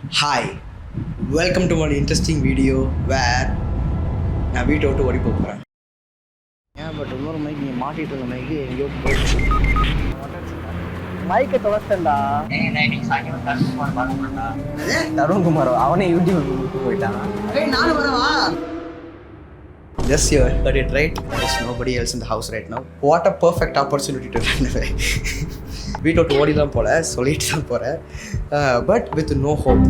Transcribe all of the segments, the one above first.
Hi welcome to one interesting video where நான் வீட்டை விட்டு ஓடி போக போகிறேன் ஏன் பட் இன்னொரு மைக் நீ மாட்டிட்டு இருந்த மைக்கு எங்கேயோ போயிடுச்சு மைக்கை தொலைச்சிட்டேன்டா தருண்குமார் அவனே யூடியூப் போயிட்டான் நானும் வரவா Yes, you heard it right. There's nobody else in the house right now. What a perfect opportunity to run away. வீட்டை விட்டு ஓடி தான் போல சொல்லிட்டு தான் போகிறேன் பட் வித் நோ ஹோப்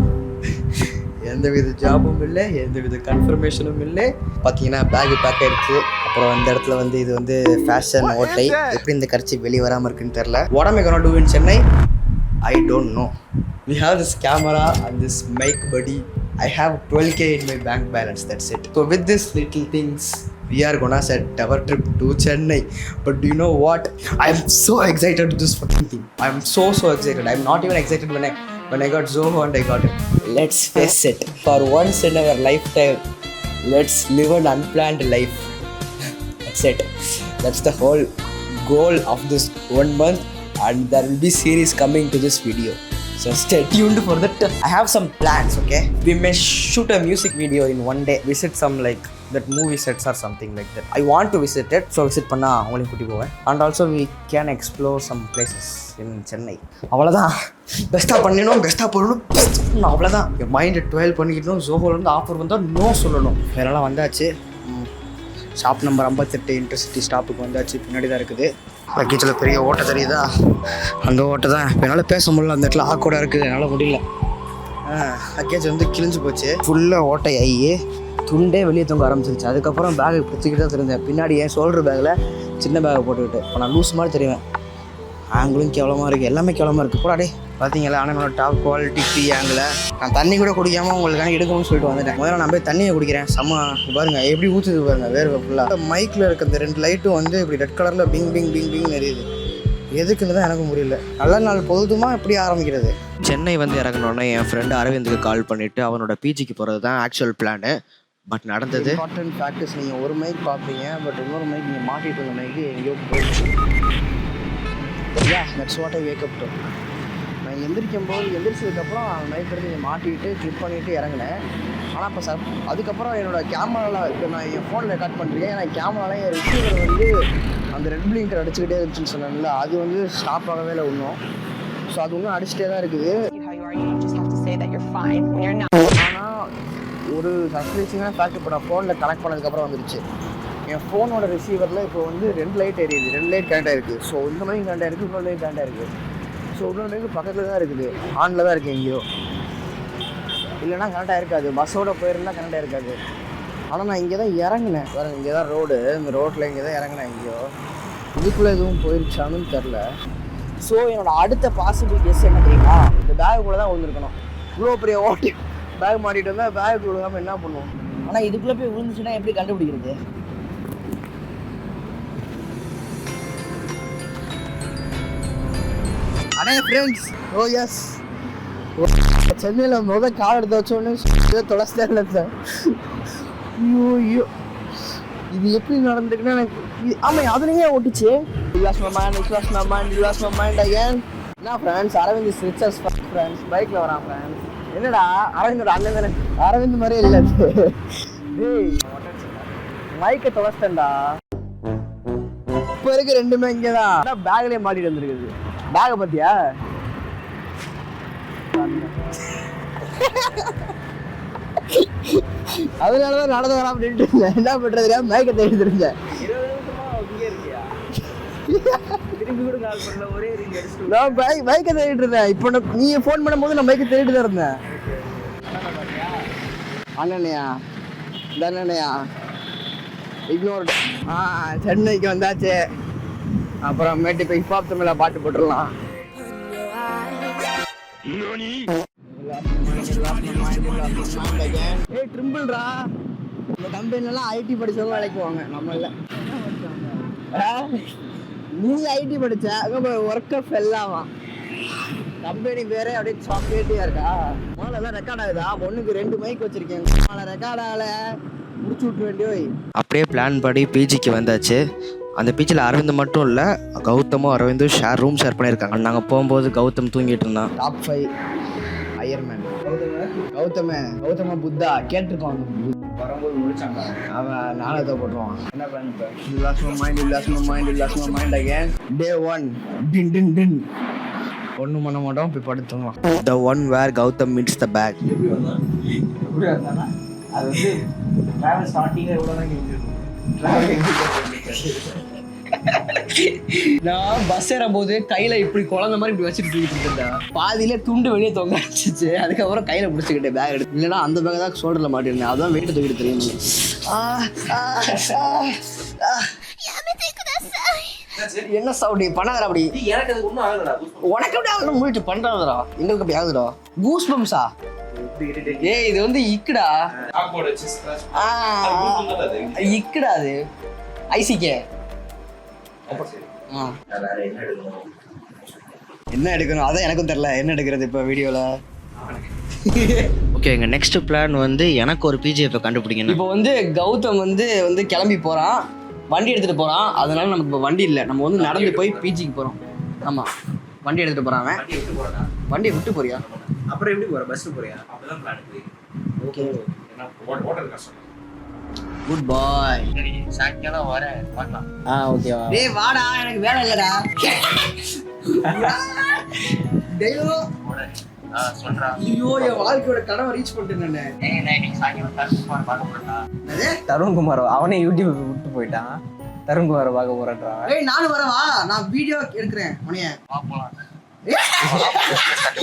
எந்த வித ஜாபும் இல்லை எந்த வித கன்ஃபர்மேஷனும் இல்லை பார்த்தீங்கன்னா பேக் பேக் ஆயிடுச்சு அப்புறம் இந்த இடத்துல வந்து இது வந்து ஃபேஷன் ஓட்டை எப்படி இந்த கரிச்சி வெளியே வராமல் இருக்குன்னு தெரில உடம்பு gonna do in Chennai I don't know. We have this camera and this mic buddy. I have 12k in my bank balance. That's it. So with these little things, we are gonna set our trip to Chennai. But do you know what? I'm so excited to this fucking thing. I'm so so excited. I'm not even excited when I when I got Zoho and I got it. Let's face it. For once in our lifetime, let's live an unplanned life. That's it. That's the whole goal of this one month, and there will be series coming to this video. So stay tuned for that. I have some plans. Okay, we may shoot a music video in one day. Visit some like that movie sets or something like that. I want to visit it, so visit பண்ணா உங்களையும் கூட்டி போவேன் and also we can explore some places in Chennai அவ்வளோதான் பெஸ்ட்டாக பண்ணிடணும் பெஸ்ட்டாக பண்ணணும் best அவ்வளோதான் என் மைண்டை டுவெல் பண்ணிக்கிட்டோம் ஜோஹோலேருந்து ஆஃபர் வந்தால் நோ சொல்லணும் வேறெல்லாம் வந்தாச்சு ஷாப் நம்பர் ஐம்பத்தெட்டு இன்டர்சிட்டி ஸ்டாப்புக்கு வந்தாச்சு. பின்னாடி தான் இருக்குது. லக்கேஜில் பெரிய ஓட்டை தெரியுதா? அந்த ஓட்டை தான் இப்போ என்னால் பேச முடியல அந்த இடத்துல ஆக்கோடாக இருக்குது. என்னால் முடியல. லக்கேஜ் வந்து கிழிஞ்சு போச்சு. ஃபுல்லாக ஓட்டை ஆகி துண்டே வெளியே தொங்க ஆரம்பிச்சிருச்சு. அதுக்கப்புறம் பேக்கை பிடிச்சிக்கிட்டு தான் இருந்தேன் பின்னாடி என் ஷோல்டர் பேக்கில் சின்ன பேக்கை போட்டுக்கிட்டு. இப்போ நான் லூஸ் மாதிரி தெரியுவேன் ஆங்கிளும் கேவலமாக இருக்குது எல்லாமே கேவலமாக இருக்குது போடாடே பார்த்தீங்களா ஆனால் என்னோட டாப் குவாலிட்டி டீ ஆங்கிள் நான் தண்ணி கூட குடிக்காமல் உங்களுக்கான எடுக்கணும்னு சொல்லிட்டு வந்துட்டேன். முதல்ல நான் போய் தண்ணியை குடிக்கிறேன். செம்ம பாருங்க. எப்படி ஊற்றுது பாருங்க. வேர்வை ஃபுல்லாக மைக்கில் இருக்க இந்த ரெண்டு லைட்டும் வந்து இப்படி ரெட் கலரில் பிங் பிங் பிங் பிங் எரியுது. எதுக்குன்னு தான் எனக்கு முடியல நல்ல நாள் பொழுதுமா எப்படி ஆரம்பிக்கிறது? சென்னை வந்து இறங்கினோடனே என் ஃப்ரெண்டு அரவிந்துக்கு கால் பண்ணிவிட்டு அவனோட பிஜிக்கு போகிறது தான் ஆக்சுவல் பிளானு பட் நடந்தது. இம்பார்ட்டன்ட் ஃபேக்டர்ஸ் நீங்கள் ஒரு மைக் பார்ப்பீங்க. பட் இன்னொரு மைக் நீங்கள் மாட்டிட்டு இருந்த மைக்கு எங்கேயோ போயிடுச்சு. Yeah that's what I wake up to நான் எந்திரிக்கும் போது எந்திரிச்சதுக்கப்புறம் மைக் எடுத்து மாட்டிட்டு கிளிக் பண்ணிட்டு இறங்கினேன். ஆனால் இப்போ சார் அதுக்கப்புறம் என்னோட கேமராவில் இப்போ நான் என் ஃபோனில் ரெக்கார்ட் பண்ணுறேன் ஏன்னா கேமராவில் என் ரிசீவர் வந்து அந்த ரெட் பிளிங்கர் அடிச்சுக்கிட்டே இருந்துச்சுன்னு சொன்னேன்ல அது வந்து ஸ்டாப் ஆகவே இல்லை இன்னும். ஸோ அது இன்னும் அடிச்சுட்டே தான் இருக்குது. ஆனால் ஒரு சர்ப்ரைசிங்கான ஃபேக்ட் இப்போ நான் ஃபோனில் கனெக்ட் பண்ணதுக்கப்புறம் வந்துருச்சு. என் ஃபோனோட ரிசீவரில் இப்போ வந்து ரெண்டு லைட் எரியுது ரெண்டு லைட் கனெக்ட் இருக்குது ஸோ இந்த மாதிரி கனெக்ட் இருக்குது இன்னொரு லைட் கனெக்ட் இருக்குது ஸோ இன்னொரு லைட் பக்கத்தில் தான் இருக்குது. ஆனில் தான் இருக்குது எங்கேயோ. இல்லைன்னா கரெக்டாக இருக்காது. பஸ்ஸோட போயிருந்தால் கரெக்டாக இருக்காது. ஆனால் நான் இங்கே தான் இறங்கினேன். வேறு இங்கே தான் ரோடு இந்த ரோட்டில் இங்கே தான் இறங்கினேன் எங்கேயோ. இதுக்குள்ளே எதுவும் போயிருச்சான்னு தெரில. ஸோ என்னோடய அடுத்த பாசிபிள் கெஸ் என்ன தெரியுமா? இந்த பேக்குள்ளே தான் விழுந்துருக்கணும். இவ்வளோ பெரிய ஓட்டி பேக் மாட்டிட்டு வந்தால் பேக் விழுகாமல் என்ன பண்ணுவோம்? ஆனால் இதுக்குள்ளே போய் விழுந்துச்சுன்னா எப்படி கண்டுபிடிக்கிறது? அண்ணே ஃப்ரெண்ட்ஸ் ஓ எஸ் சென்னையில் முத கார் எடுத்து வச்சோடனே தொலைச்சிட்டே இல்லை ஐயோ ஐயோ. இது எப்படி நடந்திருக்குன்னா எனக்கு இது- ஆமா அதுலயே ஓட்டுச்சு? Lose my mind lose my mind lose my mind again என்ன friends Aravind is riches friends பைக்ல வரான் ஃப்ரெண்ட்ஸ் என்னடா அரவிந்தோட அண்ணன் தானே? அரவிந்த் மாதிரியே இல்லை. டேய் மைக்கை தொலைச்சிட்டேன்டா இப்போ இருக்கு ரெண்டுமே இங்கே தான் பேக்லேயே மாட்டிட்டு வந்துருக்குது? பேகை பார்த்தியா அதனால தான் நடந்து நின்றுட்டு இருந்தேன். என்ன பண்றது மேக்க தேடி இருந்தேன் நான் பைக் பைக்கை தேடிட்டு இருந்தேன். இப்போ நீ ஃபோன் பண்ணும்போது நான் பைக்கை தேடிட்டு தான் இருந்தேன். அண்ணனையா? இந்த அண்ணனையா? இக்னோர்டு ஆ சென்னைக்கு வந்தாச்சு. அப்புறமேட்டு இப்போ ஹிப்ஹாப் தமிழ பாட்டு போட்டுடலாம். ஏய் ட்ரிம்பிள்ரா. இந்த கம்பெனிலாம் ஐடி படிச்சவங்க வேலைக்கு போவாங்க நம்ம நீ ஐடி படிச்ச அங்க ஒர்க் ஆஃப் கம்பெனி பேரே அப்படியே சாக்லேட்டியா இருக்கா? முதல்ல எல்லாம் ரெக்கார்ட் ஆகுதா? ஒன்றுக்கு ரெண்டு மைக் வச்சிருக்கேன். நாளை ரெக்கார்ட் ஆகல. முடிச்சு விட்டு வேண்டியோய் அப்படியே பிளான் படி பிஜிக்கு வந்தாச்சு. அந்த பீச்சில் அரவிந்த் மட்டும் இல்லை கௌதமும் அரவிந்தும் ஷேர் ரூம் ஷேர் பண்ணியிருக்காங்க. நாங்கள் போகும்போது கௌதம் தூங்கிட்டு இருந்தான். Top five ironman Gautama Gautama Buddha கேட்டிருப்பான் வரும்போது முடிச்சாங்க அவன் நாளத்தை போட்டுருவான். என்ன mind, you lost my mind again. Day one. Din din din. ஒன்றும் பண்ண மாட்டோம் போய் the one where Gautam meets the bag அது வந்து ட்ராவல் ஸ்டார்டிங்கே எவ்வளோ தான் நான் பஸ் ஏறும்போது கையில இப்படி குழந்த மாதிரி இப்படி வச்சுட்டு தூக்கிட்டு இருந்தேன் பாதியில துண்டு வெளியே தொங்க அடிச்சிச்சு. அதுக்கப்புறம் கையில பிடிச்சிக்கிட்டேன் பேக் எடுத்து. இல்லைன்னா அந்த பேக் தான் ஷோல்டர்ல மாட்டிருந்தேன். அதான் வெயிட் தூக்கிட்டு தெரியும். என்ன சவுடி? பண்ணாதடா அப்படி. எனக்கு உனக்கு எப்படி ஆகணும்? மூடிட்டு பண்றாதடா எங்களுக்கு அப்படி ஆகுதுடா? கூஸ் பம்ஸா ஏய் இது வந்து இக்குடா. இக்குடா அது. ஐசிகே. ஆ என்ன எடுக்கணும்? அதான் எனக்கும் தெரியல. என்ன எடுக்கிறது இப்போ வீடியோவில் ஓகே எங்கள் நெக்ஸ்ட் பிளான் வந்து எனக்கு ஒரு பிஜிஎஃப்பை கண்டுபிடிக்கணும் இப்போ வந்து கௌதம் வந்து வந்து கிளம்பி போகிறான் வண்டி எடுத்துகிட்டு போகிறான் அதனால நமக்கு இப்போ வண்டி இல்லை. நம்ம வந்து நடந்து போய் பிஜிக்கு போகிறோம் ஆமாம் வண்டி எடுத்துகிட்டு போகிறான் அவன். விட்டு போறேன்? வண்டியை விட்டு போறியா? அப்புறம் எப்படி போகிற பஸ்ஸில் போறியா? பிளான் ஓகே ஏன்னா கஷ்டம் குட் பாய் சரி சாயங்காலம் வரேன் பார்க்கலாம். ஆ டேய் வாடா எனக்கு வேலை இல்லடா. சொல்றேன் ஐயோ என் வாழ்க்கையோட கனவை ரீச் பண்ணிட்டேன் தருண்குமார் அவனே யூடியூப் விட்டு போயிட்டான். தருண்குமாரை பார்க்க போறேன்றான் ஏய் நானும் வரவா நான் வீடியோ எடுக்கிறேன் உனைய வா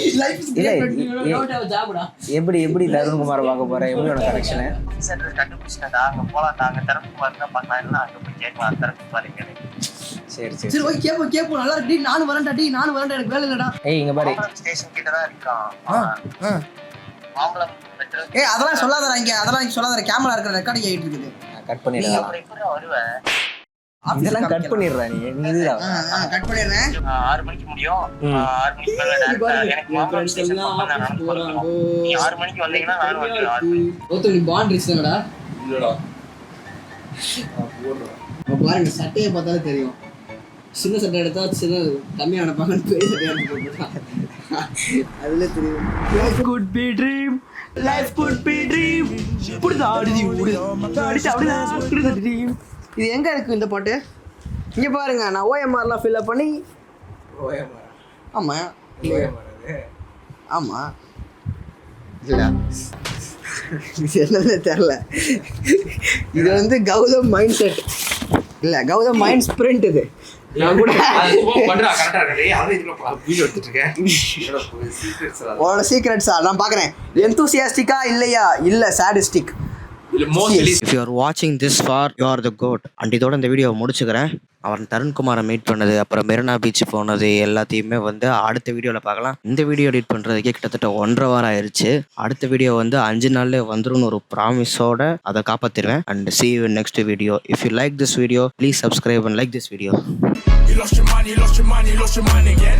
இல்ல, எப்படி எப்படி தருண்குமாரை பார்க்க போற எப்படி உனக்கு கனெக்ஷனு சென்டர் கண்டுபிடிச்சிட்டா அங்க போலாம். நாங்க தருக்குமார் தான் பார்க்கலாம். இல்லைன்னா அங்க போய் கேட்கலாம். எங்க சரி சரி சரி ஓகே கேப்போம் கேப்போம். நல்லா இருக்கு. டேய் நானும் வரேன்டா. டேய் நானும் வரேன்டா. எனக்கு வேலை இல்லடா. ஏய் இங்க பாரு. ஸ்டேஷன் கிட்ட தான் இருக்கான். ஆ, ஆ. மாம்பழம் பெட்ரோல் ஏய் அதெல்லாம் சொல்லாதடா இங்க. அதெல்லாம் இங்க சொல்லாதடா. கேமரா இருக்கிற ரெக்கார்டிங் ஆயிட்டு இருக்குது. கட் பண்ணிடலாம் வருவேன் இதெல்லாம் கட் பண்ணிடுறேன் நீ. கட் பண்ணிடுறேன். ஆறு மணிக்கு முடியும். ஆறு மணிக்கு மேல எனக்கு நான் நீ ஆறு மணிக்கு வந்தீங்கன்னா நானும் வந்துடுவேன் ஓத்தோ நீ பாண்ட் ரிச்தானடா இல்லடா. அப்ப பாருங்க சட்டையை பார்த்தாலே தெரியும். சின்ன சட்டை எடுத்தா சின்ன கம்மியா பெரிய சட்டையா அதுல தெரியும். Life could be dream life could be dream புடிதா அடிதி அடிச்சு அப்படிதான் ட்ரீம் இது எங்க இருக்கு இந்த பாட்டு? இங்க பாருங்க நான் ஓஎம்ஆர்லாம் ஃபில்அப் பண்ணி ஆமா. ஆமா. இல்ல இது என்னன்னு தெரில இது வந்து கௌதம் மைண்ட் செட் இல்ல கௌதம் மைண்ட் ஸ்பிரிண்ட் இது. நான் கூட பண்றா கரெக்டா இருக்கு. அதான் இதுல வீடியோ எடுத்துட்டு இருக்கேன் உன்னோட சீக்ரெட்ஸா நான் பார்க்குறேன் எந்தூசியாஸ்டிக்கா இல்லையா? இல்லை சாடிஸ்டிக் இஃப் யூ ஆர் வாட்சிங் this for you are the goat and இதோட இந்த வீடியோவை முடிச்சுக்கிறேன். அவன் தருண்குமாரை மீட் பண்ணது அப்புறம் மெரினா பீச் போனது எல்லாத்தையுமே வந்து அடுத்த வீடியோவில் பார்க்கலாம். இந்த வீடியோ எடிட் பண்ணுறதுக்கே கிட்டத்தட்ட ஒன்றரை வாரம் ஆயிடுச்சு அடுத்த வீடியோ வந்து அஞ்சு நாள்ல வந்துரும்னு ஒரு ப்ராமிஸோட அதை காப்பாற்றிடுவேன் and see you in next video if you like this video please subscribe and like this video.